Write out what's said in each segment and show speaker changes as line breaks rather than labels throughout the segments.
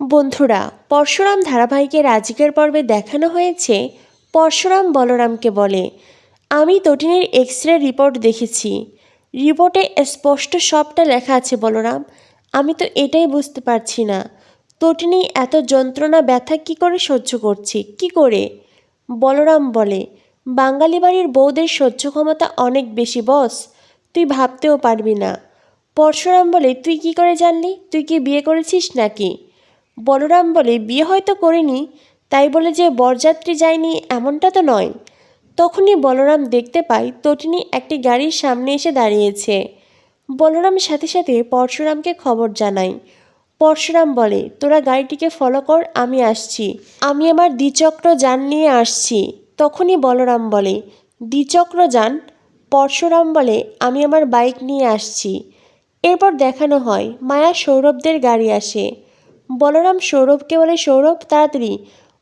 বন্ধুরা, পরশুরাম ধারাবাহিকের আজকের পর্বে দেখানো হয়েছে পরশুরাম বলরামকে বলে। আমি তটিনীর এক্স রে রিপোর্ট দেখেছি। রিপোর্টে স্পষ্ট সবটা লেখা আছে বলরাম। আমি তো এটাই বুঝতে পারছি না। তটিনী এত যন্ত্রণা, ব্যথা কি করে সহ্য করছে? কি করে? বলরাম বলে, বাঙালি বাড়ির বউদের সহ্য ক্ষমতা অনেক বেশি, বস। তুই ভাবতেও পারবি না। পরশুরাম বলে, তুই কি করে জানলি? তুই কি বিয়ে করেছিস নাকি? বলরাম বলে, বিয়ে হয়তো করিনি। তাই বলে যে বরযাত্রী যায়নি এমনটা তো নয়। তখনই বলরাম দেখতে পায় তটিনী একটি গাড়ির সামনে এসে দাঁড়িয়েছে। বলরাম সাথে সাথে পরশুরামকে খবর জানায়। পরশুরাম বলে, তোরা গাড়িটিকে ফলো কর, আমি আসছি। আমি আমার দ্বিচক্র যান নিয়ে আসছি। তখনই বলরাম বলে, দ্বিচক্র যান? পরশুরাম বলে, আমি আমার বাইক নিয়ে আসছি। এরপর দেখানো হয়, মায়া সৌরভদের গাড়ি আসে। বলরাম সৌরভকে বলে, সৌরভ, তাড়াতাড়ি,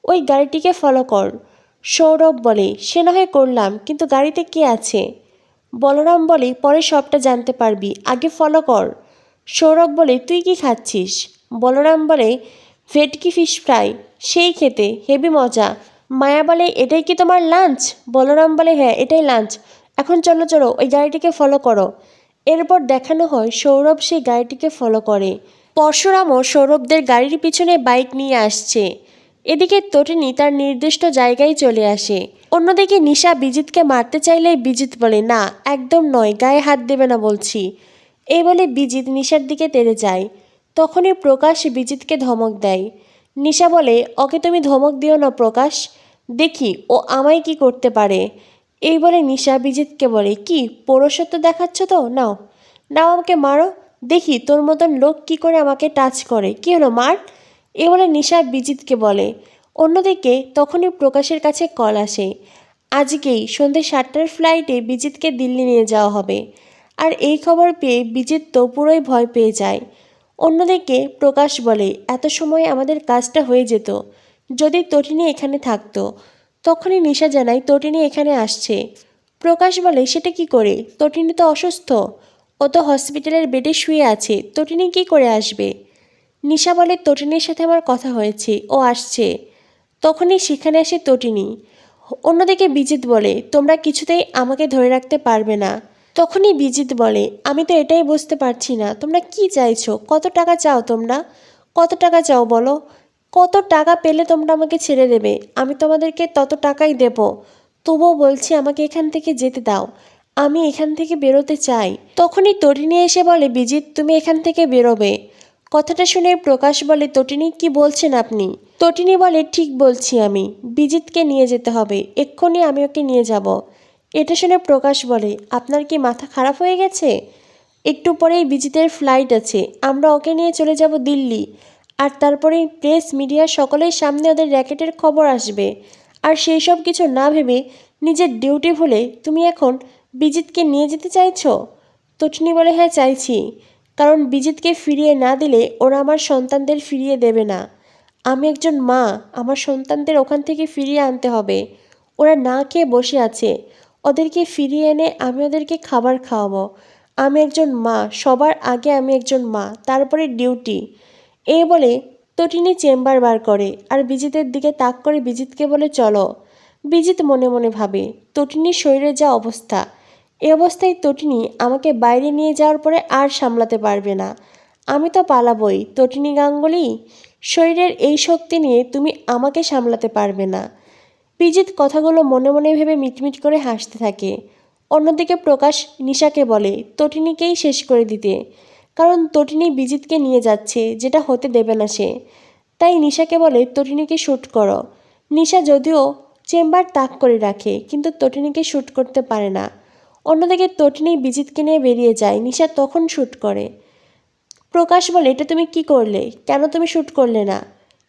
ওই গাড়িটিকে ফলো কর। সৌরভ বলে, সে না হয় করলাম, কিন্তু গাড়িতে কে আছে? বলরাম বলে, পরে সবটা জানতে পারবি, আগে ফলো কর। সৌরভ বলে, তুই কি খাচ্ছিস? বলরাম বলে, ভেটকি ফিশ ফ্রাই সেই খেতে হেভি মজা। মায়া বলে, এটাই কি তোমার লাঞ্চ বলরাম বলে হ্যাঁ এটাই লাঞ্চ এখন চলো চলো, ওই গাড়িটিকে ফলো করো। এরপর দেখানো হয়, সৌরভ সেই গাড়িটিকে ফলো করে। পরশুরামও সৌরভদের গাড়ির পিছনে বাইক নিয়ে আসছে। এদিকে তটিনী তার নির্দিষ্ট জায়গায় চলে আসে। অন্যদিকে নিশা বিজিতকে মারতে চাইলে বিজিত বলে, না, একদম নয়, গায়ে হাত দেবে না, বলছি। এই বলে বিজিত নিশার দিকে তেড়ে যায়। তখনই প্রকাশ বিজিতকে ধমক দেয়। নিশা বলে, ওকে তুমি ধমক দিও না, প্রকাশ। দেখি, ও আমায় কি করতে পারে? এই বলে নিশা বিজিতকে বলে, কি পৌরসত্ব দেখাচ্ছ তো? নাও নাও আমাকে মারো। দেখি তোর মতন লোক কি করে আমাকে টাচ করে? কি হলো, মার? এ বলে নিশা বিজিতকে বলে। অন্যদিকে তখনই প্রকাশের কাছে কল আসে। আজকেই সন্ধ্যে সাতটার ফ্লাইটে বিজিতকে দিল্লি নিয়ে যাওয়া হবে। আর এই খবর পেয়ে বিজিত তো পুরোই ভয় পেয়ে যায়। অন্যদিকে প্রকাশ বলে, এত সময় আমাদের কাজটা হয়ে যেত। যদি তটিনী এখানে থাকতো। তখনই নিশা জানায়, তটিনী এখানে আসছে। প্রকাশ বলে, সেটা কি করে? তটিনী তো অসুস্থ। ও তো হসপিটালের বেডে শুয়ে আছে, তটিনী কি করে আসবে? নিশা বলে, তটিনীর সাথে আমার কথা হয়েছে, ও আসছে। তখনই সেখানে আসে তটিনী। অন্যদিকে বিজিত বলে, তোমরা কিছুতেই আমাকে ধরে রাখতে পারবে না। তখনই বিজিত বলে, আমি তো এটাই বুঝতে পারছি না, তোমরা কি চাইছো? কত টাকা চাও তোমরা? কত টাকা চাও বলো? কত টাকা পেলে তোমরা আমাকে ছেড়ে দেবে? আমি তোমাদেরকে তত টাকাই দেব। তবুও বলছি, আমাকে এখান থেকে যেতে দাও। আমি এখান থেকে বেরোতে চাই। তখনই তটিনী এসে বলে, বিজিত, তুমি এখান থেকে বেরোবে। কথাটা শুনে প্রকাশ বলে, তটিনী, কি বলছেন আপনি? তটিনী বলে, ঠিক বলছি আমি। বিজিতকে নিয়ে যেতে হবে। এক্ষুনি আমি ওকে নিয়ে যাব। এটা শুনে প্রকাশ বলে, আপনার কি মাথা খারাপ হয়ে গেছে? একটু পরেই বিজিতের ফ্লাইট আছে। আমরা ওকে নিয়ে চলে যাব দিল্লি। আর তারপরে প্রেস, মিডিয়া সকলের সামনে ওদের র্যাকেটের খবর আসবে। আর সেই সব কিছু না ভেবে নিজের ডিউটি ভুলে তুমি এখন বিজিতকে নিয়ে যেতে চাইছো? তটিনী বলে হ্যাঁ চাইছি। কারণ বিজিতকে ফিরিয়ে না দিলে ওরা আমার সন্তানদের ফিরিয়ে দেবে না। আমি একজন মা, আমার সন্তানদের ওখান থেকে ফিরিয়ে আনতে হবে। ওরা না খেয়ে বসে আছে। ওদেরকে ফিরিয়ে এনে আমি ওদেরকে খাবার খাওয়াবো। আমি একজন মা, সবার আগে আমি একজন মা, তারপরে ডিউটি। এই বলে তটিনী চেম্বার বার করে আর বিজিতের দিকে তাক করে বিজিতকে বলে, চলো। বিজিত মনে মনে ভাবে, তটিনীর শরীরে যা অবস্থা এ অবস্থায় তটিনী আমাকে বাইরে নিয়ে যাওয়ার পরে আর সামলাতে পারবে না। আমি তো পালাবই, তটিনী গাঙ্গুলি। শরীরের এই শক্তি নিয়ে তুমি আমাকে সামলাতে পারবে না। বিজিত কথাগুলো মনে মনে ভেবে মিটমিট করে হাসতে থাকে। অন্যদিকে প্রকাশ নিশাকে বলে, তটিনীকেই শেষ করে দিতে। কারণ তটিনী বিজিতকে নিয়ে যাচ্ছে, যেটা হতে দেবে না সে। তাই নিশাকে বলে, তটিনীকে শ্যুট করো। নিশা যদিও চেম্বার তাক করে রাখে, কিন্তু তটিনীকে শ্যুট করতে পারে না। অন্যদিকে তটিনী বিজিতকে নিয়ে বেরিয়ে যায়। নিশা তখন শ্যুট করে। প্রকাশ বলে, এটা তুমি কি করলে? কেন তুমি শ্যুট করলে না?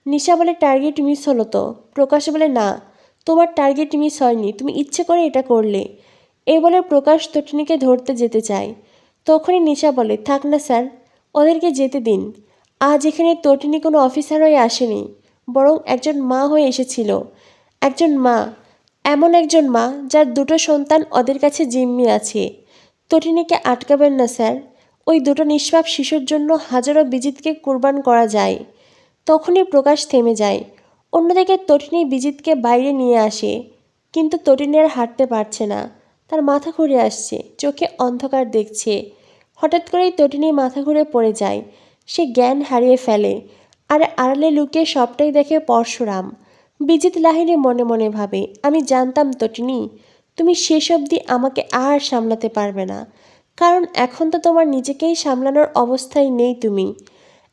নিশা বলে, টার্গেট মিস হলো তো। প্রকাশ বলে, না, তোমার টার্গেট মিস হয়নি। তুমি ইচ্ছে করে এটা করলে। এই বলে প্রকাশ তটিনীকে ধরতে যেতে চায়। তখনই নিশা বলে, থাক না স্যার, ওদেরকে যেতে দিন। আজ এখানে তটিনী কোনো অফিসার হয়ে আসেনি, বরং একজন মা হয়ে এসেছিল। একজন মা এমন একজন মা যার দুটো সন্তান ওদের কাছে জিম্মি আছে। তটিনীকে আটকাবেন না, স্যার। ওই দুটো নিষ্পাপ শিশুর জন্য হাজারো বিজিতকে কুরবান করা যায়। তখনই প্রকাশ থেমে যায়। অন্যদিকে তটিনী বিজিতকে বাইরে নিয়ে আসে। কিন্তু তটিনী আর হাঁটতে পারছে না। তার মাথা ঘুরে আসছে। চোখে অন্ধকার দেখছে। হঠাৎ করেই তটিনী মাথা ঘুরে পড়ে যায়। সে জ্ঞান হারিয়ে ফেলে। আর আড়ালে লুকিয়ে সবটাই দেখে পরশুরাম। বিজিত লাহিনী মনে মনে ভাবে, আমি জানতাম তটিনী তুমি শেষ অবধি আমাকে আর সামলাতে পারবে না। কারণ এখন তো তোমার নিজেকেই সামলানোর অবস্থায় নেই তুমি।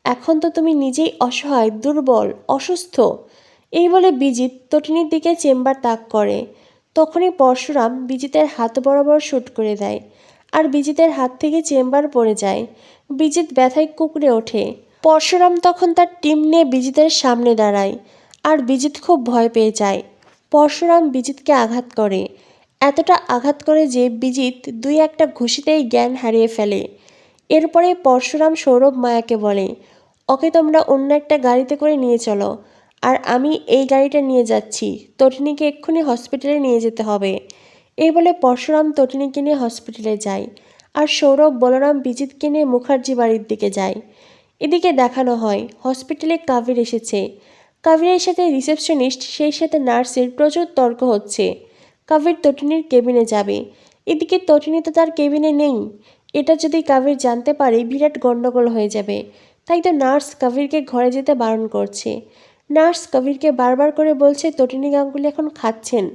এখন তো তুমি নিজেই অসহায়, দুর্বল, অসুস্থ। এই বলে বিজিত তটিনীর দিকে চেম্বার তাক করে। তখনই পরশুরাম বিজিতের হাত বরাবর শুট করে দেয় আর বিজিতের হাত থেকে চেম্বার পড়ে যায়। বিজিত ব্যথায় কুকড়ে ওঠে। পরশুরাম তখন তার টিম নিয়ে বিজিতের সামনে দাঁড়ায়। আর বিজিত খুব ভয় পেয়ে যায়। পরশুরাম বিজিতকে আঘাত করে। এতটা আঘাত করে যে বিজিত দুই একটা ঘুষিতেই জ্ঞান হারিয়ে ফেলে। এরপরে পরশুরাম সৌরভ মায়াকে বলে, ওকে তোমরা অন্য একটা গাড়িতে করে নিয়ে চলো। আর আমি এই গাড়িটা নিয়ে যাচ্ছি। তটিনীকে এক্ষুনি হসপিটালে নিয়ে যেতে হবে। এই বলে পরশুরাম তটিনীকে নিয়ে হসপিটালে যায়। আর সৌরভ বলরাম বিজিতকে নিয়ে মুখার্জি বাড়ির দিকে যায়। এদিকে দেখানো হয়, হসপিটালে কাবির এসেছে। কাবিরের সাথে রিসেপশনিস্ট, সেই সাথে নার্সের প্রচুর তর্ক হচ্ছে। কাবির তটিনীর কেবিনে যাবে। এদিকে তটিনী তো তার কেবিনে নেই। এটা যদি কাবির জানতে পারে, বিরাট গণ্ডগোল হয়ে যাবে। তাই তো নার্স কাবিরকে ঘরে যেতে বারণ করছে। নার্স কবিরকে বারবার করে বলছে, তটিনী গাঙ্গুলি এখন খাচ্ছেন।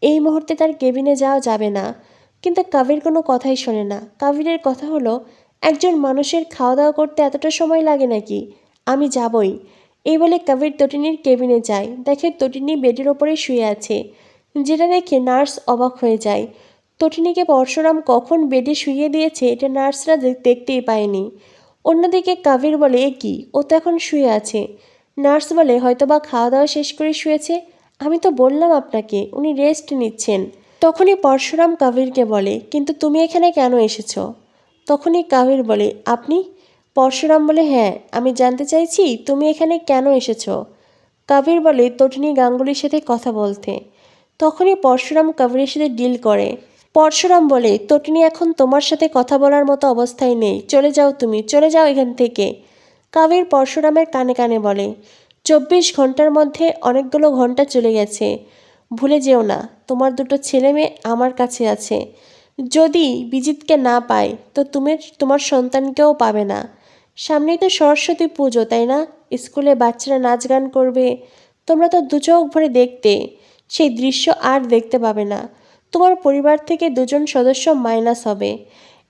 এই মুহূর্তে তার কেবিনে যাওয়া যাবে না। কিন্তু কাবির কোনো কথাই শোনে না। কাবিরের কথা হলো, একজন মানুষের খাওয়া দাওয়া করতে এতটা সময় লাগে নাকি? আমি যাবই। এই বলে কবির তটিনীর কেবিনে যায়। দেখে তটিনী বেডের ওপরে শুয়ে আছে। যেটা দেখে নার্স অবাক হয়ে যায়। তটিনীকে পরশুরাম কখন বেডে শুয়ে দিয়েছে এটা নার্সরা দেখ- দেখতেই পায়নি। অন্যদিকে কাবির বলে, এ কি? ও তো এখন শুয়ে আছে। নার্স বলে, হয়তোবা খাওয়া দাওয়া শেষ করে শুয়েছে। আমি তো বললাম আপনাকে, উনি রেস্ট নিচ্ছেন। তখনই পরশুরাম কাবিরকে বলে, কিন্তু তুমি এখানে কেন এসেছ? তখনই কাবির বলে, আপনি পরশুরাম বলে হ্যাঁ আমি জানতে চাইছি তুমি এখানে কেন এসেছ? কাবির বলে তটিনী গাঙ্গুলির সাথে কথা বলতে। তখনই পরশুরাম কাবিরের সাথে ডিল করে। পরশুরাম বলে তটিনী এখন তোমার সাথে কথা বলার মতো অবস্থায় নেই। চলে যাও তুমি, চলে যাও এখান থেকে। কাবির পরশুরামের কানে কানে বলে, চব্বিশ ঘণ্টার মধ্যে অনেকগুলো ঘণ্টা চলে গেছে। ভুলে যেও না, তোমার দুটো ছেলে মেয়ে আমার কাছে আছে। যদি বিজিতকে না পায়, তো তুমি তোমার সন্তানকেও পাবে না। সামনেই তো সরস্বতী পুজো, তাই না? স্কুলে বাচ্চারা নাচ গান করবে। তোমরা তো দু চোখ ভরে দেখতে। সেই দৃশ্য আর দেখতে পাবে না। তোমার পরিবার থেকে দুজন সদস্য মাইনাস হবে।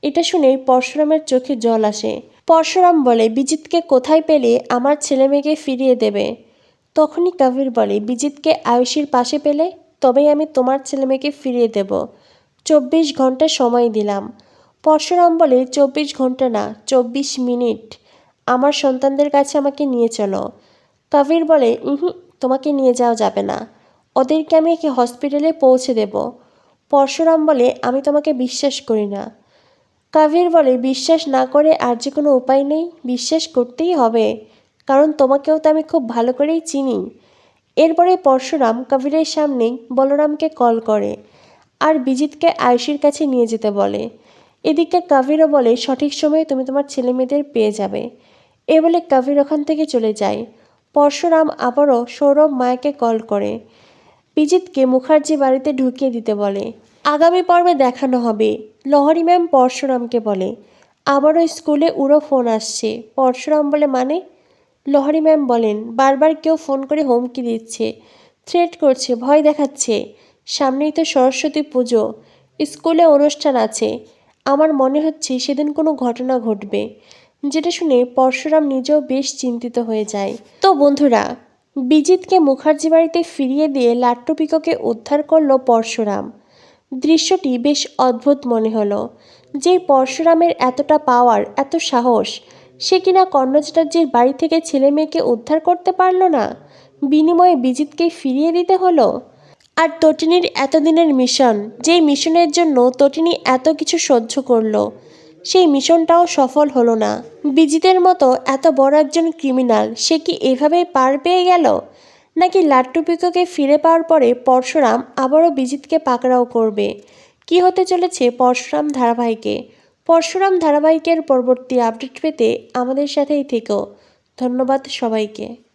এটা শুনে পরশুরামের চোখে জল আসে। পরশুরাম বলে, বিজিতকে কোথায় পেলে আমার ছেলে মেয়েকে ফিরিয়ে দেবে? তখনই কাবির বলে, বিজিতকে আয়ুষীর পাশে পেলে তবেই আমি তোমার ছেলে মেয়েকে ফিরিয়ে দেব। চব্বিশ ঘণ্টা সময় দিলাম। পরশুরাম বলে, চব্বিশ ঘণ্টা না, চব্বিশ মিনিট। আমার সন্তানদের কাছে আমাকে নিয়ে চলো। কাবির বলে হুম তোমাকে নিয়ে যাওয়া যাবে না। ওদেরকে আমি একে হসপিটালে পৌঁছে দেব। পরশুরাম বলে, আমি তোমাকে বিশ্বাস করি না। কাবির বলে, বিশ্বাস না করে আর যে কোনো উপায় নেই, বিশ্বাস করতেই হবে। কারণ তোমাকেও তো আমি খুব ভালো করেই চিনি। এরপরে পরশুরাম কাবিরের সামনেই বলরামকে কল করে আর বিজিতকে আয়ুষীর কাছে নিয়ে যেতে বলে। এদিকে কাবিরও বলে, সঠিক সময়ে তুমি তোমার ছেলে মেয়েদের পেয়ে যাবে। এ বলে কাবির ওখান থেকে চলে যায়। পরশুরাম আবারও সৌরভ মায়াকে কল করে। বিজিতকে মুখার্জি বাড়িতে ঢুকিয়ে দিতে বলে, আগামী পর্বে দেখানো হবে। লহরি ম্যাম পরশুরামকে বলে, আবারও স্কুলে উড়ো ফোন আসছে। পরশুরাম বলে মানে? লহরি ম্যাম বলেন, বারবার কেউ ফোন করে হুমকি দিচ্ছে, থ্রেট করছে, ভয় দেখাচ্ছে। সামনেই তো সরস্বতী পুজো, স্কুলে অনুষ্ঠান আছে। আমার মনে হচ্ছে সেদিন কোনো ঘটনা ঘটবে, যেটা শুনে পরশুরাম নিজেও বেশ চিন্তিত হয়ে যায়। তো বন্ধুরা, বিজিতকে মুখার্জি বাড়িতে ফিরিয়ে দিয়ে লাট্টু পিককে উদ্ধার করল পরশুরাম। দৃশ্যটি বেশ অদ্ভুত মনে হলো, যে পরশুরামের এতটা পাওয়ার, এত সাহস, সে কিনা কর্ণ চ্যাটার্জির বাড়ি থেকে ছেলে মেয়েকে উদ্ধার করতে পারল না? বিনিময়ে বিজিতকে ফিরিয়ে দিতে হলো? আর তটিনীর এতদিনের মিশন, যেই মিশনের জন্য তটিনী এত কিছু সহ্য করল, সেই মিশনটাও সফল হলো না। বিজিতের মতো এত বড় একজন ক্রিমিনাল, সে কি এভাবেই পার পেয়ে গেল? নাকি লাট্টু পিককে ফিরে পাওয়ার পরে পরশুরাম আবারও বিজিতকে পাকড়াও করবে? কি হতে চলেছে পরশুরাম ধারাবাহিকে? পরশুরাম ধারাবাহিকের পরবর্তী আপডেট পেতে আমাদের সাথেই থেকো। ধন্যবাদ সবাইকে।